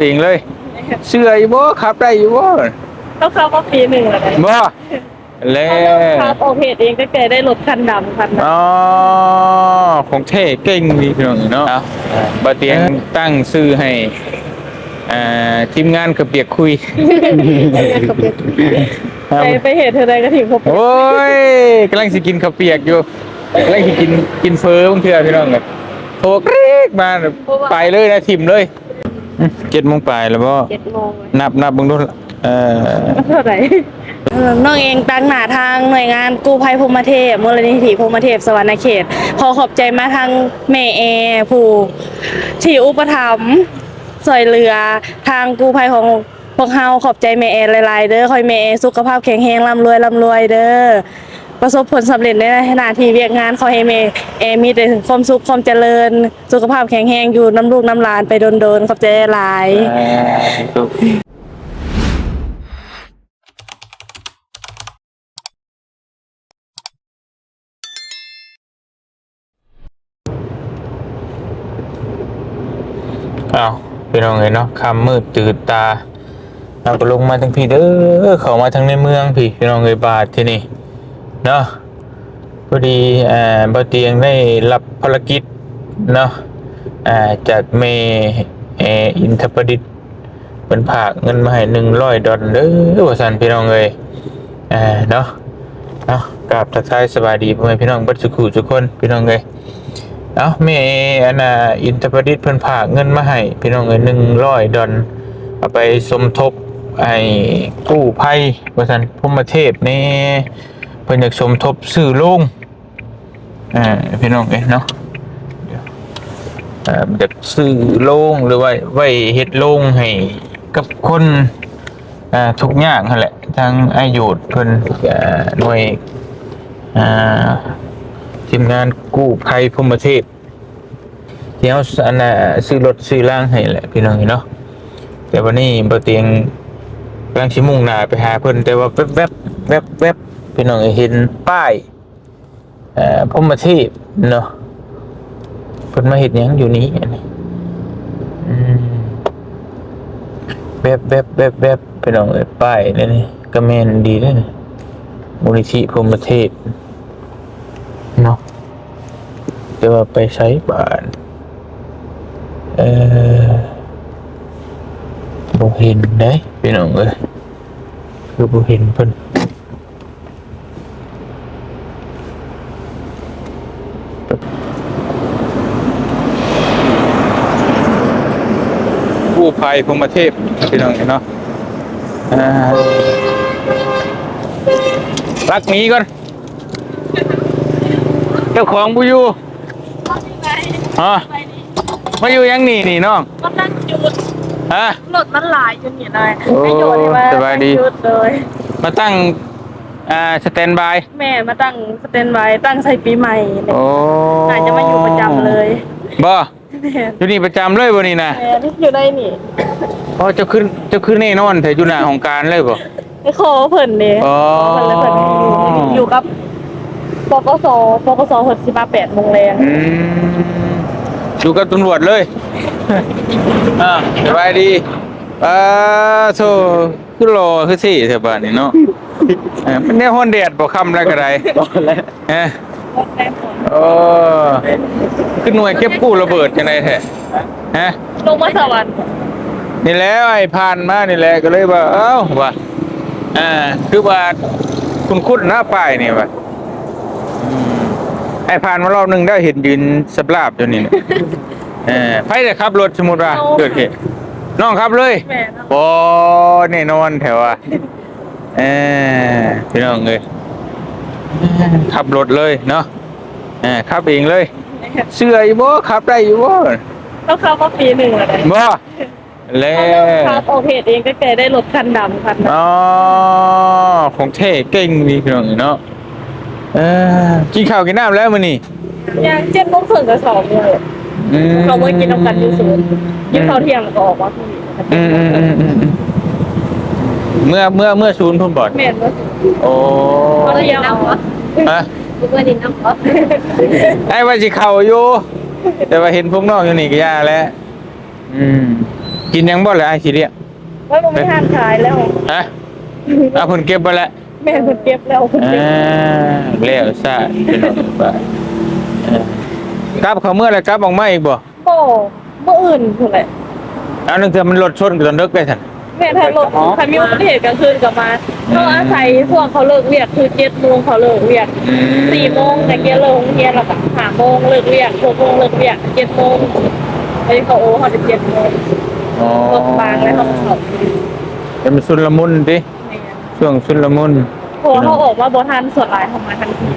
เองเลยเชื่ออยู่บ่ขับได้อยู่บ่ต้องเข้ามาปีหนึ่งเลยบ่แล้เขาเริ่มขับวออกเหตุเองตั้งแต่ได้รถคันดำคันนั้นอ๋อของเท่เก่งดีพี่น้องเนาะบาเตียงตั้งชื่อให้อ่าทีมงานกระเปียกคุยไปไปเหตุเธอใดก็ถึงพบโอ้ยกำลังสิกินข้าวเปียกอยู่กำลังสิกินกินเฟอบางเทื่อพี่น้องแบบโทรกรี๊กมาไปเลยนะทิมเลยอืม เจ็ดโมงปลายแล้วบ่เจ็ดโมงนับนับเบิ่งดูเอ่อเท่าไหร่น้องเองตั้งหน้าทางหน่วยงานกู้ภัยภูมิเทพมูลนิธิภูมิเทพสวรรณเขต ขอขอบใจมาทางแม่แอผู้ที่อุปถัมภ์สอยเรือทางกู้ภัยของพวกเฮาขอบใจแม่แอหลายๆเด้อคอยแม่แอสุขภาพแข็งแรงร่ำรวยร่ำรวยเด้อ ประสบผลสำเร็จในหน้าที่เวียกงานขอให้แม่แอมีแต่ความสุขความเจริญ สุขภาพแข็งแรงอยู่น้ำลูกน้ำหลานไปโดนๆขอบใจหลายอ้าวพี่น้องเอ้ยเนาะคำมืดตื่นตาเราก็ลงมาทั้งพี่เด้อเข้ามาทั้งในเมืองพี่พี่น้องเอ้ยบาทที่นี่ เนาะพอดีอ่าบ่เตียงได้รับภารกิจเนาะอ่าจากเมเออินทประดิษฐ์เป็นผากเงินมาให้100ดอลเด้อว่าซั่นพี่น้องเอ้ยอ่าเนาะเนาะกราบทักทายสวัสดีพ่อแม่พี่น้องบัดสุขุทุกคนพี่น้องเอ้ยเอาแม่อันน่ะอินทประดิษฐ์เพิ่นฝากเงินมาให้พี่น้องเอ้ย100ดอลเอาไปสมทบไอ้กู้ภัยว่าซั่นพรหมเทพนี่ พิ่นอยากสมทบซื้อโรงอ่าพี่น้องเอ้ยเนาะเดี๋ยวเอ่ออยากซื้อโรงหรือว่าไว้เฮ็ดโรงให้กับคนทุกอย่างนั่นแหละทางอายุเพิ่นหน่วยทีมงานกู้ภัยพรหมเทพที่เขาอันน่ะซื้อรถซื้อล่างให้แหละพี่น้องเนาะแต่วันนี้บ่เตียงกำลังชิมุ่งหน้าไปหาเพิ่นแต่ว่าแวบแวบแวบแวบ พี่น้องเห็นป้ายเอ่อพมเทพเนาะเพิ่นมาเฮ็ดหยังอยู่นี้อันนี้แวบแวบแวบแวบพี่น้องเอ้ยป้ายนี่นี่ก็แม่นดีเด้อมูลนิธิพรหมเทพเนาะเดี๋ยวว่าไปใช้บ้านเออบ่เห็นได้พี่น้องเอ้ยคือบ่เห็นเพิ่น ผู้ภัยพรหมเทพพี่น้องเนาะอ่ารักหมีก่อน เจ้าของบุอยู่ฮะมาอยู่ยังนี่นี่น้องมันนั่งจุดฮะรถมันหลายจนเห็นเลยโอ้ให้โยนให้มาสบายดีจุดเลยมาตั้งอ่าสแตนบาย แม่มาตั้งสเตนไว้ตั้งใส่ปีใหม่เนี่ยโอ้อาจจะมาอยู่ประจำเลยบ่แม่ อยู่นี่ประจำเลยบ่นี่นะแม่นี่อยู่ได้นี่อ๋อเจ้าขึ้นเจ้าขึ้นแน่นอนแต่อยู่หน้าของการเลยบ่ไอ้ขอเพิ่นเนี่ยอ๋อ เพิ่นเลยเพิ่นอยู่อยู่กับปกสปกสหดสิบแปดโมงแรงอืมอยู่กับตำรวจเลยอ่าสบายดีอ่าโธ่คือรอคือสิแถวบ้านนี่เนาะเอ่ามันแน่ฮ้อนแดดบ่ค่ำแล้วก็ได้เอ้ โอ้คือหน่วยเก็บกู้ระเบิดจังไดแท้ฮะลงมาสวรรค์นี่แหล้วไอ้ผ่านมานี่แหละก็เลยว่า เอ้าว่าอ่าคือว่าคุณคุณหน้าป้ายนี่ว่าอืมไอ้ผ่านมารอบหนึงได้เห็นยืนสบลาบอยู่นี่นะเออไผจะขับรถสมมุติว่าเกิดเหตุน้องขับเลยแม่นะบ่แน่นอนแถวว่าเออพี่น้องเอ้ยขับรถเลยเนาะเออขับเองเลยเชื่ออยู่บ่ขับได้อยู่บ่ต้องเข้ามาปีหนึ่งเลยบ่แล้เขาเริ่มวขับออกเหตุเองตั้งแต่ได้รถคันดำคันนั้นอ๋อของเท่เก่งดีพี่น้องเนาะเออกินข้าวกินน้ำแล้วมื้อนี้ยังเจ็ดโมงครึ่งกับสองโมงอืมเขาเมื่อกินน้ำกันอยู่ศูนย์กินข้าวเที่ยงแล้วก็ออกมาที่นี่อืมอืมอืมอืมอืมเมื่อเมื่อเมื่อศูนย์พุ่นบอดแม่นว่าโอ้เขาเที่ยงเอาวะฮะ เมื่อดินน้ำเหรอไอ้ว่าสิเข้าอยู่แต่ว่าเห็นพวกน้องอยู่นี่ก็ย่าแล้วอืมกินยังบ่เลยไอ้สิเรียกว่ามันไม่ทานขายแล้วฮะเอาเพิ่นเก็บไปแล้วแม่คุณเก็บแล้วคุณอ่าเก็บแล้วซะพี่น้องไปเออกลับเขาเมื่อไรกลับออกมาอีกบ่โบ่เมื่ออื่นคุณแหละเอานึงเถอะมันรถชนกันตอนดึกได้ซั่น แม่ทางรถคันมีอุบัติเหตุกลางคืนกลับมาเขาอาศัยพวกเขาเลิกเรียกคือเจ็ดโมงเขาเลิกเรียกสี่โมงแต่เกี้ยเลิกโรงเรียนแล้วก็ห้าโมงเลิกเรียกหกโมงเลิกเรียกเจ็ดโมงไอ้เขาโอ้เขาจะเจ็ดโมงรถบางแล้วเขาเขาจะมันชุนละมุนดิช่วงชุนละมุนพอเขาออกมาบทันส่วนหลายเขามาทันที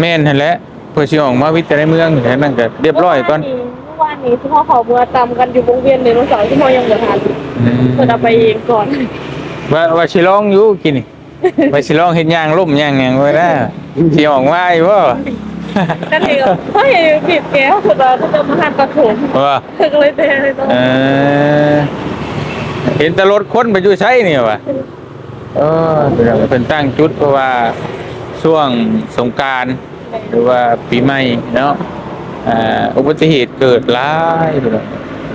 แม่นหั่นแหละเพื่อสิออกมาวิทย์แต่ในเมืองแค่นั้นก็เรียบร้อยก่อนเมื่อวานนี้ที่พ่อเขาเมื่อตำกันอยู่วงเวียนในวันเสาร์ที่พ่อยังบ่ทัน เพิ่นเอาไปเองก่อนว่าว่าสิลองอยู่กินนี่ ว่าสิลองเฮ็ดย่างล่มย่างหยังไว้นะสิออกมาอีบ่นั่นเองเฮ้ยบีบแก้วคือเราก็จะมาหันตะโขนว่าถึงเลยเด้เลยต้องเออเห็นแต่รถคนไปอยู่ใช้นี่วะเออเป็นตั้งจุดเพราะว่าช่วงสงกรารหรือว่าปีใหม่เนาะอ่าอุบัติเหตุเกิดหลาย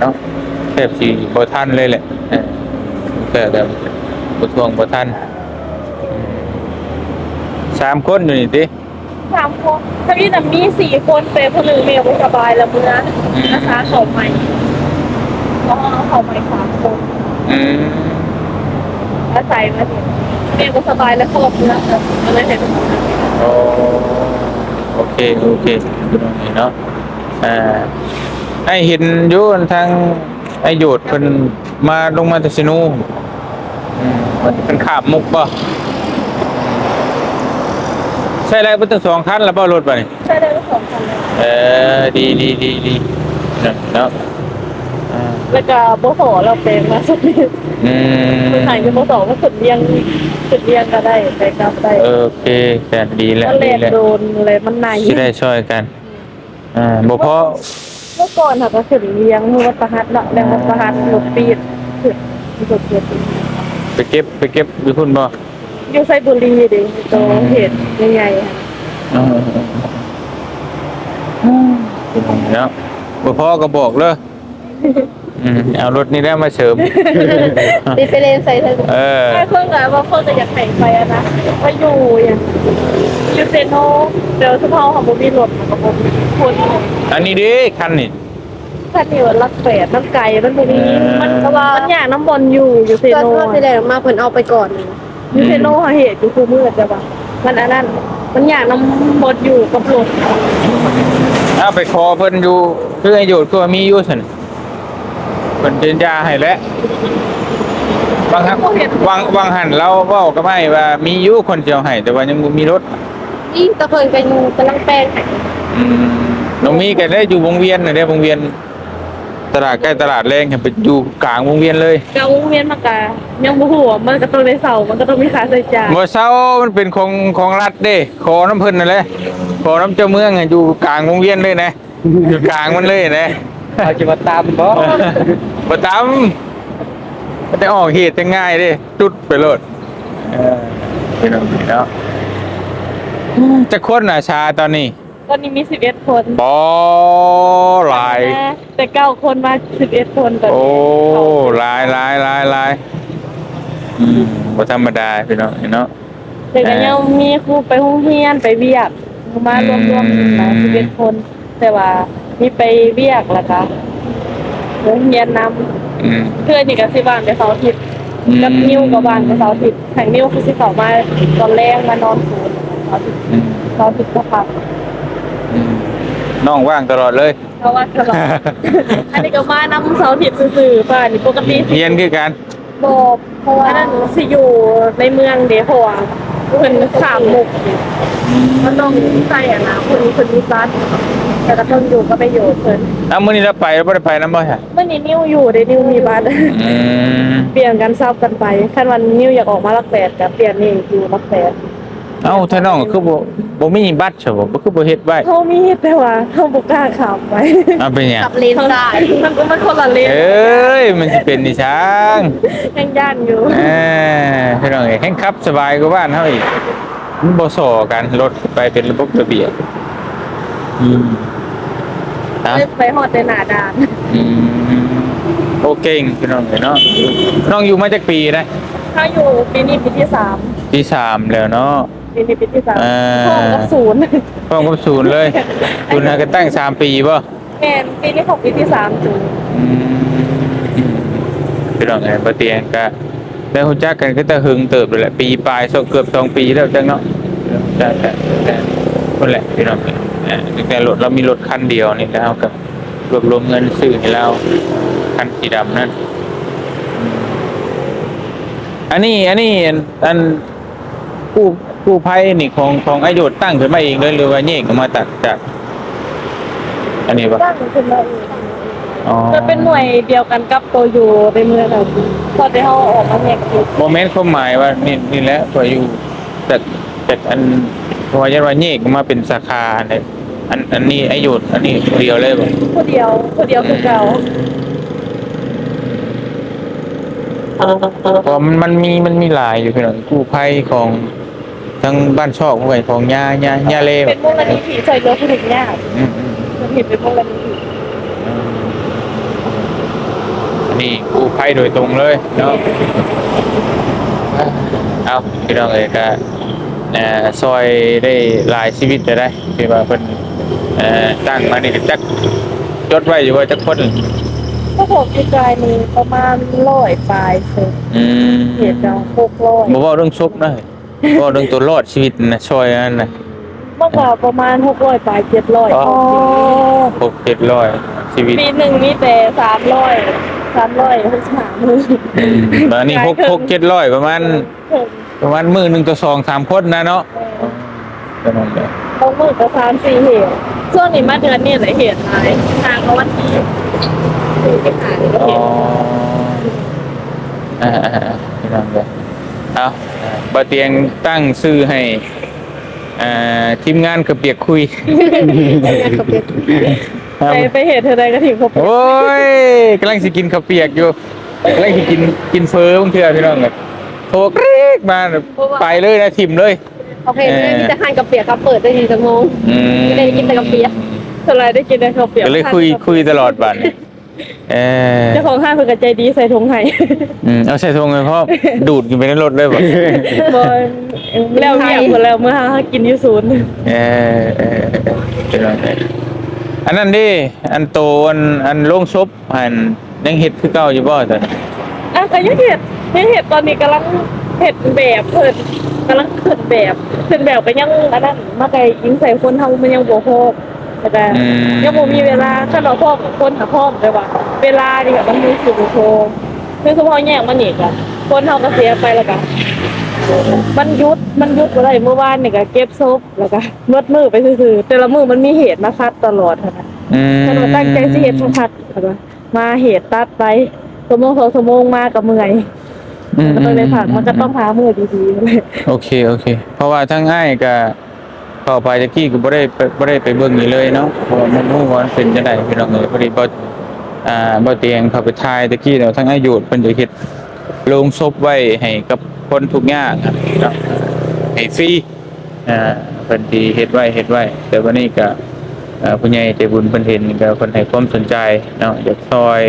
เนาะแทบสิบ่ทันเลยแหละเออแต่แต่บ่ทวงบ่ทันสามคนอยู่นี่ติสามคนถ้าพี่น่ะมีสี่คนเป็นคนหนึ่งเมียไม่สบายแล้วมื้อนะอาสาเขาใหม่ก็เอาเขาใหม่สามคนอืมอาศัยมาถึงเมียก็สบายแล้วครอบเนื้อก็เลยเห็นโอโอเคโอเคเนาะอ่าไอเห็นอยู่ทาง ไอโยดเพิ่นมาลงมาแตสิโนูอืมมันเป็นขาบมุกป่ะใช่แล้วเป็นตั้งสองคันแล้วป่ะรถป่ะนี่ใช่ได้ทั้งสองคนเลยเออดีดีดีดีเนาะอ่าแล้วก็โบโสเราเป็นมาสุดนี้อืมคือถ่ายกับโบโสก็สุดเรียงสุดเรียงก็ได้ไปกลับได้โอเคแต่ดีแล้วก็เลดีนแล้วโดนเลยมันในที่ได้ช่วยกันอ่าบ่เพราะเมื่ อก่อนค่ะก็ขึ้นเลี้ยงมือวัดประหัดเนาะแรงวัดประหัดรถปีดขึ้นสุดเกิดไปเก็บไปเก็บอยู่พุ่นบ่อยู่ไซบุรีเดิโตเหตุใหญ่ๆค่ะเนาะบ่พอก็บอกเลยอืมเอารถนี้ได้มาเสริมติดไปเลนใส่เธอเออไม่เพิ่งอะว่าเพิ่งจะอยากแข่งไปอะนะไปอยู่อย่างยูเซโนเดี๋ยวสภาพของบุมีรถกับผม คนอันนี้ดิคันนี่ท่านนี่ว่ารักแปดน้ำไก่มันบุมีเออมันก็ว่ามันอยากน้ำบอลอยู่ยูเซเพื่อนโนเพื่อนที่แรกมาเพิ่นเอาไปก่อนยูเซโนหาเหตุอยู่คู่มืดจ้ะปะมันอันนั้นมันอยากน้ำบอลอยู่กับรถเอาไปคอเพิ่นอยู่เพื่อให้โยชน์ก็มีอยู่ซั่นเพิ่นเป็นยาให้แล้วบางครั้งวางวางหันเราเว้ากับไอ้ว่ามีอยู่คนเดียวให้แต่ว่ายังบ่มีรถนี่ตะเพิ่นกันกำลังแปลงอืม น้องมีก็ได้อยู่วงเวียนน่ะเด้วงเวียน ตลาดใกล้ตลาดแรงไปอยู่กลางวงเวียนเลยกาวงเวียนมากายังบ่หัวมันก็ต้องได้เสามันก็ต้องมีค่าใช้จ่ายบ่เซามันเป็นของของรัฐเด้ขอน้ำเพิ่นนั่นแหละขอน้ำเจ้าเมืองอะอยู่กลางวงเวียนเลยนะ อยู่กลางมันเลยนะเอาจะมาตามบ่บ่ตามมันได้ออกเหตุจะง่ายเด้จุดไปโลดเออเป็นแบบนี้เนาะจะคนน่ะชาตอนนี้ ตอนนี้มี11คนปอหลายแต่เก้าคนมา11คนตอนโอ้นี้หลายหลายหลายหลายอืมบ่ธรรมดาพี่น้องเนาะ แต่ก็ยังมีครูไปโรงเรียนไปเวียกมารวมรวมๆมา11คน แต่ว่ามีไปเวียกแล้วก็โรงเรียนนำอืม เพื่อนนี่ก็สิบ้านไปเสาร์อาทิตย์อืม กับนิ้วกับบ้านไปเสาร์อาทิตย์แข่งนิ้วคือสิเข้ามาตอนแรกมานอนศูนย์เสาร์อาทิตย์อืมเสาร์อาทิตย์ก็พักอืม น้องว่างตลอดเลย เพราะว่าตลอดอันนี้ก็มานำเสาร์อาทิตย์ซื่อๆป่ะนี่ปกติเรียนคือกันบอกเพราะว่านั่นสิอยู่ในเมืองเดเพราะว่าเพิ่นขามมุกมันต้องใส่อะนะคนคนมีบัตรแต่ก็ต้องอยู่ก็ไปอยู่เพิ่นอ้าวมื้อนี้เราไปเราบ่ได้ไปนำบ่ใช่เมื่อนี้นิ้วอยู่ได้นิ้วมีบัตรอืมเปลี่ยนกันซับกันไปคันวันนิ้วอยากออกมาลักแปดก็เปลี่ยนนี่อยู่ลักแปด เอ้าถ้าน้องคือบ่บ่มีบัตรใช่บ่บ่คือบ่เฮ็ดไว้เขามีแต่ว่าเขาบ่กล้าขามไปเอาเป็นหยังกับเลนซ้ายมันก็มันคนละเลนเอ้ยมันสิเป็นนิช้างยังย่านอยู่เออพี่น้องเอ้ยแห่งขับสบายกว่าบ้านเฮาอีกมันบ่ซ้อกันรถไปเป็นระบบระเบียบอืมนะเลยไปฮอดในหน้าด่านอืมโอเก่งพี่น้องเนาะน้องอยู่มาจากปีนะถ้าอยู่ปีนี้ปีที่สามปีสามแล้วเนาะ ปีนี้ปีที่สามอ่า พ่อกับศูนย์พร้อมกับศูนย์เลยศูนย์หากันตั้งสามปีป่ะแม่นปีนี้ของปีที่สามจูนอืมพี่น้องไงบ่เตียงก็ได้ฮู้จักกันก็แต่หึงเติบเลยแหละปีปลายสองเกือบสองปีแล้วจังเนาะแต่แต่แต่คนแหละพี่น้องเอ่อตั้งแต่รถเรามีรถคันเดียวนี่แล้วกับรวบรวมเงินซื้อให้เราคันสีดำนั่นอืมอันนี้ อันนี้อันอันกู้ กู้ภัยนี่ของของไอโยดตั้งขึ้นมาเองเลยหรือว่าแยกออกมาตัดจาก อันนี้ปะตั้งขึ้นมาเองอ๋อจะเป็นหน่วยเดียวกันกับตัวอยู่ในเมืองเราพอได้เขาออกมาแยกอยู่โมเมนต์ความหมายว่านี่นี่แหละตัวอยู่แต่แต่อันเพราะว่ายันว่าแยกออกมาเป็นสาขาเนี่ยอันอันนี้ไอโยดอันนี้เดียวเลยบ่ผู้เดียวผู้เดียวคือเก่าเพราะมันมันมีมันมีหลายอยู่พี่น้องกู้ภัยของ ทั้งบ้านชอกด้วยของยายายาเล่เป็นมูลนิธิช่วยเหลือผู้ถึงยากอืมอืมมันเห็นเป็นมูลนิธิอันนี้กู้ภัยโดยตรงเลยเนาะเอาพี่น้องเอ้ยก็เอ่อซอยได้หลายชีวิตจะได้ที่ว่าเพิ่นเอ่อตั้งมานี่ก็จักจดไว้อยู่ว่าจักคนพวกผมที่กายมีประมาณร้อยปลายเซนอืมเหตุเราหกร้อยบ่เว้าเรื่องชบนะ เว้าเรื่องตัวรอดชีวิตนะช่วยอันนั้นนะเมื่อก่อนประมาณหกร้อยปลายเจ็ดร้อยหกเจ็ดร้อยชีวิตปีหนึ่งมีแต่สามร้อยสามร้อยหกสามมืออืมแล้วนี่หกหกเจ็ดร้อยประมาณประมาณมื้อหนึงต่อสองสามคนนะเนาะประมาณนั้นต้องมือกับสามสี่เหตุช่วงนี้มาเดือนนี้หลายเหตุหลายทางเขาวันที่สี่สิงหาคมก็อ๋อเหตุอ่าๆๆพี่น้องเด้อเอาบ่เตียงตั้งชื่อให้อ่าทีมงานกระเปียกคุย ไปไปเหตุเธอใดก็ถึงครบโอ้ยกำลังสิกินข้าวเปียกอยู่กำลังสิกินกินเฟอบางเทื่อพี่น้องแบบโทรกรี๊กมาไปเลยนะทิมเลย โอเคไม่มีแต่ทานกับเปียกครับเปิดได้ทีชั่วโมงอืมไม่ได้กินแต่กับเปียกเธอไรได้กินได้ข้าวเปียกก็เลยคุยคุยตลอดบัดนี้ เออเจ้าของห้างเพิ่นก็ใจดีใส่ถุงให้อืมเอาใส่ทงเลยพ่อดูดกินไปในรถเลยบ่บ่แล้วเมียหมดแล้วเมื่อห้ากินอยู่ศูนย์เออเออเออเป็นไรอันนั้นดิอันโตอันอันโล่งศพอันยังเฮ็ดคือเก่าอยู่บ่ตอนนี้อะก็ยังเห็ดยังเห็ดตอนนี้กำลังเห็ดแบบเพิ่นกำลังขึ้นแบบขึ้นแบบก็ยังอันนั้นมาไกลยิงใส่คนเฮามันยังบ่พอ แต่ก็ยังบ่มีเวลาถ้าเราพร้อมกับคนหาพร้อมได้ว่า เวลานี่ก็มันมีสิบ่พอคือเฉพาะแยกมันนี่ก็คนเฮาก็เสียไปแล้วก็มันหยุดมันหยุดบ่ได้เมื่อวานนี่ก็เก็บศพแล้วก็นวดมือไปซื่อๆแต่ละมือมันมีเหตุมาคัดตลอดหั้นนะ อืมถ้าเราตั้งใจสิเฮ็ดพัดแล้วก็มาเหตุตัดไปชั่วโมงสองชั่วโมงมากับเมื่อยอืก็ต้องเลยผักมันก็ต้องหามือดีๆเลยโอเคโอเค เพราะว่าทั้งอ้ายก็ เข้าไปตะกี้ก็บ่ได้ไปบ่ได้ไปเบิ่งนี่เลยเนาะวันฮู้ว่ามันเป็นจังไดพี่น้องเอ้ยพอดีบ่อ่าบ่เตียงเข้าไปถ่ายตะกี้แล้วทั้งอายุเพิ่นจะเฮ็ดโรงศพไว้ให้กับคนทุกข์ยากครับให้ฟรีอ่าเพิ่นที่เฮ็ดไว้เฮ็ดไว้ แต่วันนี้ก็อ่าผู้ใหญ่ใจบุญเพิ่นเห็นก็เพิ่นให้ความสนใจเนาะอยากซอย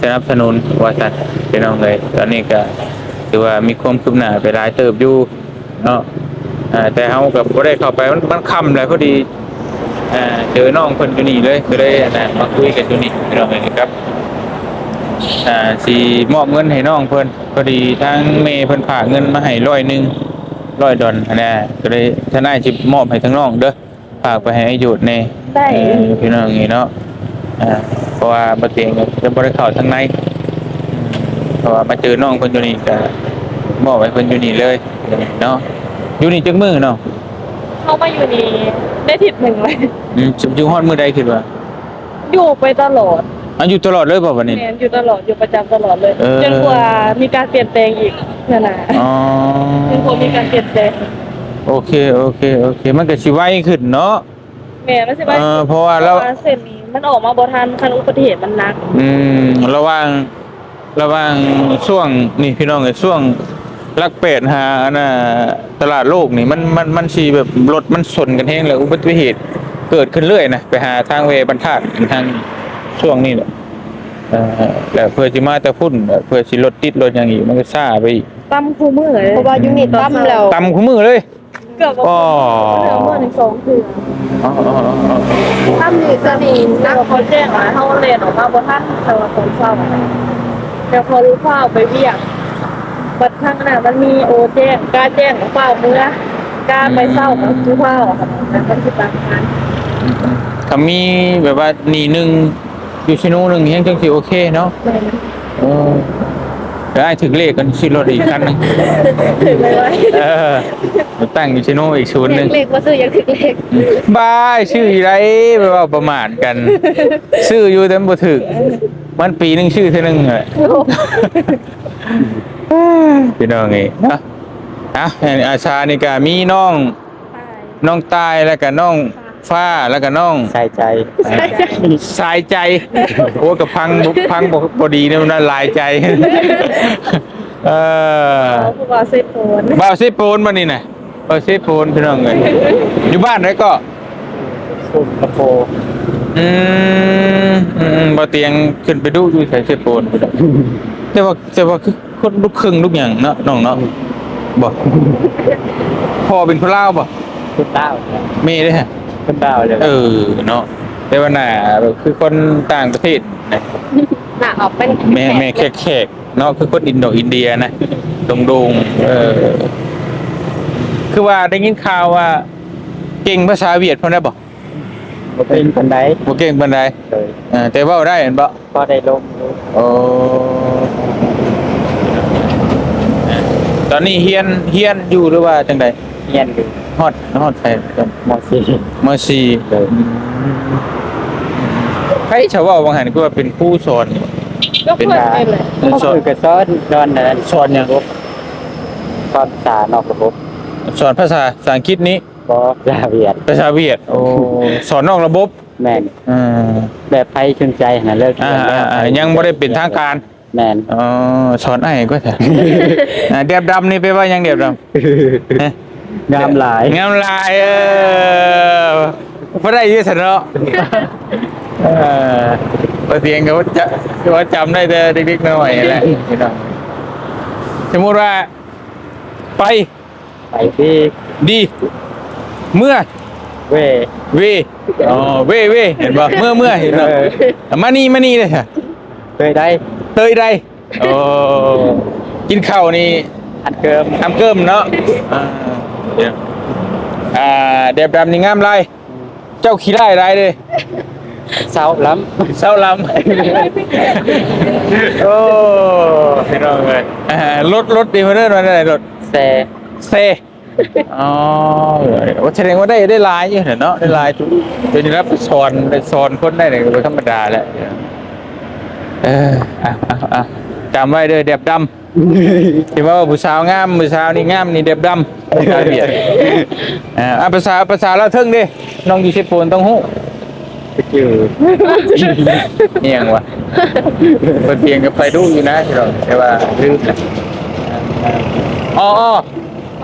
สนับสนุนว่าซั่นพี่น้องเอ้ยตอนนี้ก็ถือว่ามีความคืบหน้าไปหลายเติบอยู่เนาะ แต่เฮากับบ่ได้เข้าไปมันมันค่ำแล้วพอดีอ่าเจอน้องเพิ่นอยู่นี่เลยก็เลยนะมาคุยกันอยู่นี่พี่น้องเอ้ยครับอ่าสิมอบเงินให้น้องเพิ่นพอดีทางเมย์เพิ่นฝากเงินมาให้ร้อยหนึงร้อยดอลอันนี้ก็เลยทนายสิมอบให้ทั้งน้องเด้อฝากไปให้อายุแน่ได้เออพี่น้องอย่างนี้เนาะอ่าเพราะว่าบ่เตียงก็จะบ่ได้เข้าทางในเพราะว่ามาเจอน้องคนอยู่นี่ก็มอบให้เพิ่นอยู่นี่เลยเนาะ อยู่นี่จักมือเนาะเข้ามาอยู่นี่ได้ทิศหนึ่งเลย อืมอยู่ฮอดมื้อใดคิดว่าอยู่ไปตลอดอันอยู่ตลอดเลยบ่บัดนี้ แมนอยู่ตลอดอยู่ประจำตลอดเลยเออ จนกว่ามีการเปลี่ยนแปลงอีกนั่นน่ะอ๋อจนกว่ามีการเปลี่ยนแปลงโอเคโอเคโอเค มันก็สิไวขึ้นเนาะ แม่ไม่ใช่ว่าเออเพราะว่าเรา เส้นนี้มันออกมาบ่ทันคันอุบัติเหตุมันหนัก อืมระหว่างระหว่างช่วงนี่พี่น้องเอ้ยช่วง ลักเป็ดหาอันน่ะตลาดโลกนี่มันมันมันสิแบบรถมันชนกันแฮงแล้วอุบัติเหตุเกิดขึ้นเรื่อยนะไปหาทางเวบรรทัดทางช่วงนี้แหละเออแล้วเพื่อสิมาแต่พุ่นเพื่อสิรถติดรถหยังอีกมันก็ซ่าไปอีกตั้มคู่มือเลยเพราะว่ายูนิตตั้มแล้วตำคู่มือเลยเกือบอ๋อเหลือมือหนึ่งสองคืออ๋ออ๋ออ๋อตั้มนี่จะมีนันักกเขาแจ้งว่าเขาเรียนออกมาบนท่านแต่ว่าคนเศร้าแต่พอรู้ข้าวไปเวียก บัดทั้งน่ะมันมีโอแจ้งกล้าแจ้งของเฝ้าเมื่อกล้าไปเศร้าของทุกเฝ้าค่ะมันก็คือต่างกันถ้ามีแบบว่าหนีหนึ่งอยู่ชิโน่หนึ่งยังจังสิโอเคเนาะเออได้ถึงเลขกันชื่อรถอีกคันหนึงถึงเลยว่าเออตั้งอยู่ชิโน่อีกศูนย์หนึ่งเล็กมาซื้อยังถึงเล็กบ้าชื่ออะไรไปว่าประมาทกัน ชื่ออยู่แต่บ่ถึกมันปีหนึงชื่อเท่านึงเลย พี่น้องไงเนาะอะอาชานี่ก็มีน้อง น้องตายแล้วก็น้องฟ้าแล้วก็น้องใส่ใจสายใจโอ้กับพังบุพังบพอดีเนี่ยมันละลายใจเออเขาคือว่าเซฟโฟนบ่าวเซโปนมานี่น่ะบ่าวเซโปนพี่น้องเอ้ยอยู่บ้านไหนก็สุดกระโปรงอืมอืมบ่เตียงขึ้นไปดูอยู่ใส่เซโปน แต่ว่าแต่ว่าคือคนลูกครึ่งลูกหยังเนาะน้องเนาะบ่พ่อเป็นคนลาวบ่คุณดาวแม่เด้อฮะคุณดาวเลยเออเนาะแต่ว่าหน้าแบบคือคนต่างประเทศนะหน้าออกเป็นแม่แม่แขกแขกๆเนาะคือคนอินโดอินเดียนะดงดงๆเออ คือว่าได้ยินข่าวว่า เก่งภาษาเวียดพอได้บ่ บ่เป็นคนใดบ่เก่งปานใดเลยเออแต่เว้าได้เห็นบ่ก็ได้ลงรู้โอ้ตอนนี้เฮียนเฮียนอยู่หรือว่าจังไดเฮียนอยู่ฮอดฮอดไทยมอซีมอซีเลยใครชาวเว้าบางหันก็ว่าเป็นผู้สอนก็เพื่อนไปเลยก็สอนคือกระซ้อนนอนนั้นสอนหยังสอนภาษานอกระบบ สอนภาษาภาษาอังกฤษนี้ ก็ยาเวียดภาษาเวียดโอ้สอนนอกระบบแม่นอ่าแบบไพ่ชนใจนะเลิกอ่าเรียนแล้วอ่ายังบ่ได้เป็นทางการแม่นอ๋อสอนไอ้ก็เถอะอ่าเดียบดำนี่ไปลว่าหยังเดียบดำฮะงามหลายงามลายเออบ่ได้อยืดสันเนาะเออบ่เตียงก็ว่าจะว่าจำได้แต่เด็กๆน้อยๆแหละพี่น้องสมมุติว่าไปไปที่ดี เมื่อเวเวอ๋อเวเวเห็นบ่เมื่อเมื่อเห็นบ่เออมานี่มานี่เลยค่ะเคยได้เตยได้โอ้กินข้าวนี่อันเกิมทำเกิมเนาะอ่าเดี๋ยวอ่าเด็บดำนี่งามไรเจ้าขี้ได้ไรเลยเศร้าล้เศร้าลำโอ้พี่น้องเลยอ่ารถรถดีมาเรื่อยมาได้รถำแซ่เซ อ๋อว่าแสดงว่าได้ได้หลายอยู่เนาะได้หลายจุดเดี๋ยวนี้รับไปสอนไปสอนคนได้เนี่ยก็ธรรมดาแหละเอออะอะอะจำไว้เด้อเด็บดำที่ว่าผู้สาวงามผู้สาวนี่งามนี่เด็บดำผู้สาวเบียดอ่าอะภาษาภาษาละเทิงดิน้องอยู่เชฟโปนต้องฮู้อยู่เอียงวะเปิดเพียงกับไฟดูอยู่นะที่เราแต่ว่าลืมนะอ๋อ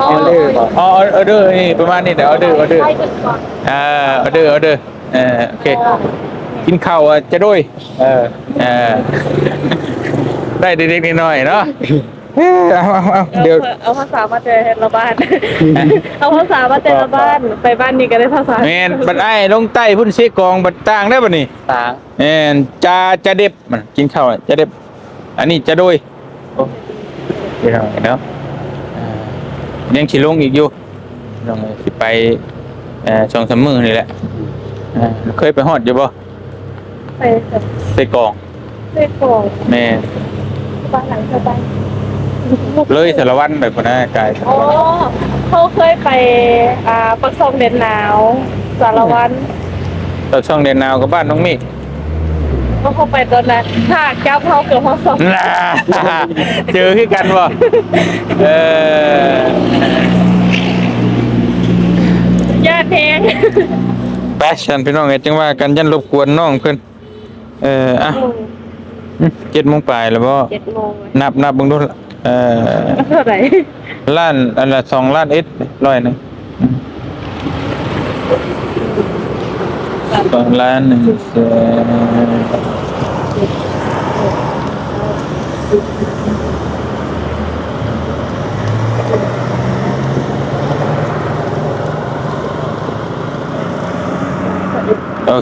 อ๋ออ๋อเอาเด้อบอกอ๋อออเดอร์นี่ประมาณนี้เดี๋ยวออเดอร์ออเดอร์ไปกันก่อนอ่าออเดอร์ออเดอร์เออโอเคกินข้าวอะจะด้วยเออเออได้เด็กๆน้อยๆเนาะเอ้ยเอาเอาเอาเดี๋ยวเอาภาษามาเจอละบ้าน เอาภาษามาเจอละบ้านไปบ้านนี้ก็ได้ภาษาแมนบัดไอ้ลงใต้พุ่นเสกองบัดต่างได้บ่นี่ต่างแมนจะจะเด็บมันกินข้าวอะจะเด็บอันนี้จะโดยโอ้ยเอาเนาะอ่า ยังสิลงอีกอยู่ลงสิไปเอ่อสองสามมื้อนี่แหละอ่าเคยไปฮอดอยู่บ่ไปแบบเสกองเซฟโฟนแม่บ้านหลังสบายเลยสารวัตรแบบคนนั้นกายสารอ๋อวัตรเขาเคยไปอ่าปักซองเด่นหนาวสารวันตอนช่องเดนนาวกับบ้านน้องมิก็ เขาไปตอนนั้นถ้าก้าวเขาเกือบห้องสองน่าเจอคือกันบ่เออญาติแทงไปฉันพี่น้องเอ้ยจังว่ากันยันรบกวนน้องเพิ่นเอออะเจ็ดโมงปลายแล้วบ่เจ็ดโมงนับนับเบิ่งดูเอ่อเท่าไหร่ล้านอันละสองล้านเอ็ดร้อยหนึงอืมสองล้านหนึ่งแสน โอ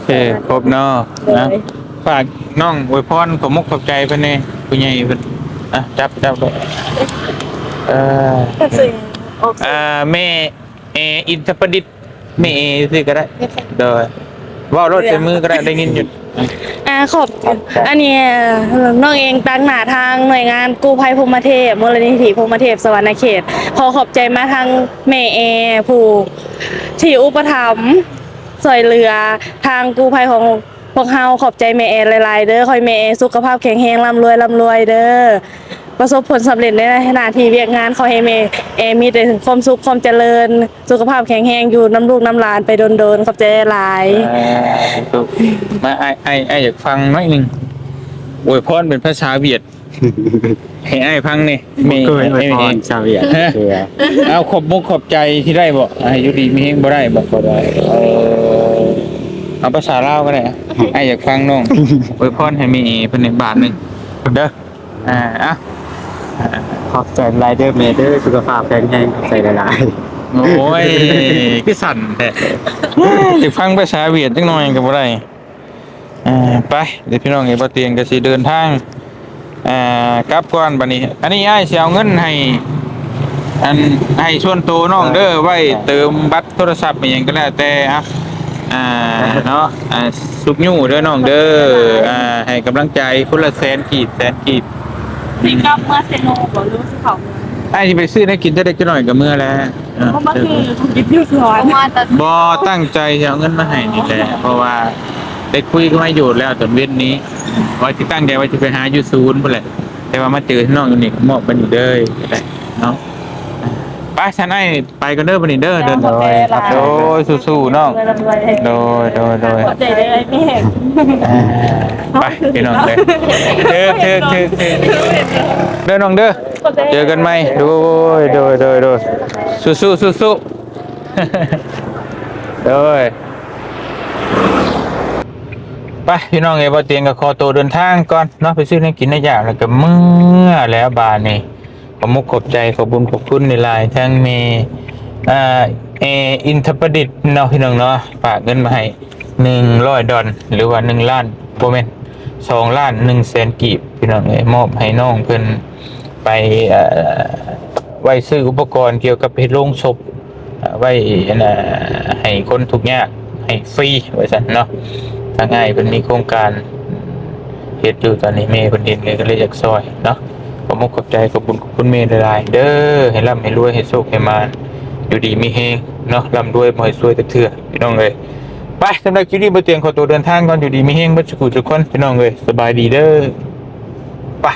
เค ครบเนาะนะ ฝากน้องอวยพรขอมุกขอบใจเพิ่นแน่ผู้ใหญ่เพิ่นอะจับจับเลยเอ่อสิ่งโอเคอ่าแม่เออินทประดิษฐ์แม่เอสิก็ได้เด้อเว่ารถใส่มือก็ได้ได้ยินอยู่ ขอบอันนี้น้องเองตั้งหน้าทางหน่วยงานกู้ภัยพรหมเทพมูลนิธิพรหมเทพสวรรณเขต ขอขอบใจมาทางแม่แอผู้ที่อุปถัมภ์สอยเรือทางกู้ภัยของพวกเฮาขอบใจแม่แอหลายๆเด้อคอยแม่แอสุขภาพแข็งแรงร่ำรวยร่ำรวยเด้อ ประสบผลสำเร็จในหน้าที่เวียกงานขอให้แม่แอมีแต่ความสุขความเจริญ สุขภาพแข็งแรงอยู่น้ำลูกน้ำหลานไปโดนๆขอบใจหลายอ่าถูกมาไอไอไออยากฟังหน่อยหนึงอวยพรเป็นภาษาเวียดให้ไอฟังนี่มีเคยอวยให้พรชาวเวียดเคือเอาขอบมุกขอบใจที่ได้บ่อายุดีมีเฮงบ่ได้บ่ก็ได้เออเอาภาษาลาวก็ได้อะไออยากฟังน้องอวยพรให้มีเพิ่นในบาทหนึงเด้ออ่าอะ ขอบใจไรเดอร์เมเดอร์สุขภาพแข็งแรงใส่หลายโอ้ยคือสั่นแท้อยากฟังภาษาเวียดจังหน่อยก็บ่ได้อ่าไปเดี๋ยวพี่น้องเอ๋บ่เตียงก็สิเดินทางอ่ากลับก่อนบัดนี้ อันนี้อ้ายสิเอาเงินให้ อันให้ชวนโตวน้องเด้อไว้เติมบัตรโทรศัพท์อหย่างก็แล้วแต่อะอ่าเนาะอ่าสุกยู่เด้อน้องเด้ออ่าให้กำลังใจคนละแสนกีดแสนกีด สิกลับเมื่อเซโนบอกรู้สิเขาไอ้ที่ไปซื้อได้กินได้เล็กจะหน่อยกับเมื่อแล้วอ่าเพราะมันคือถูกยิบยูสอนมาแต่บอตั้งใจจะเอาเงินมาให้นี่แหละเพราะว่าได้คุยก็ไม่อยู่แล้วตอนเว้นนี้ว่าที่ตั้งใจว่าจะไปหาอยู่ศูนย์พุ่นแหละแต่ว่ามาเจอที่น้องอยู่นี่ก็มอบมันอยู่เด้อเนาะไปฉันไอ้ไปกันเด้อบันนี้เด้อเดินขอบใจหลายโดยสู้ๆน้องโดยโดยโดยขอบใจเลยไม่เห็นอ่า ไปพี่น้องเลยเจอเจอเจอเจอเด้อน้องเด้อเจอกันไหมโดยโดยโดยโดยสู้สู้สู้สู้โดยไปพี่น้องเอ๋บ่เตียงกับคอโตเดินทางก่อนเนาะไปซื้อให้กินได้ยากแล้วก็เมื่อแล้วบานนี่ขอมุกขอบใจขอบบุญขอบคุณในลายทั้งมีอ่าเออินทประดิษฐ์เนาะพี่น้องเนาะฝากเงินมาให้หนึ่งร้อยดอลหรือว่าหนึ่งล้านโปรเมน สองล้านหนึ่งแสนกีบพี่น้องเอ๋ยมอบให้น้องเพิ่อนไปเอ่อไว้ซื้ออุปกรณ์เกี่ยวกับเฮ็ดโรงศพอ่าไว้น่ะให้คนทุกข์ยากให้ฟรีไว้สันเนาะทางง่ายเป็นมีโครงการเฮ็ดอยู่ตอนนี้เมย์เพิ่นเห็นเลยก็เลยอยากซอยเนาะขอมุกขอบใจขอบคุณขอบคุณเมย์หลายๆเด้อให้ร่ำให้รวยให้โชคให้มาอยู่ดีมีเฮงเนาะร่ำรวยบ่ให้ซวยแต่เถื่อพี่น้องเอ้ย ไปสำหรับคลิปนี้บ่เตียงขอตัวเดินทางก่อนอยู่ดีไม่เฮงบ่สุขทุกคนพี่น้องเลยสบายดีเด้อไป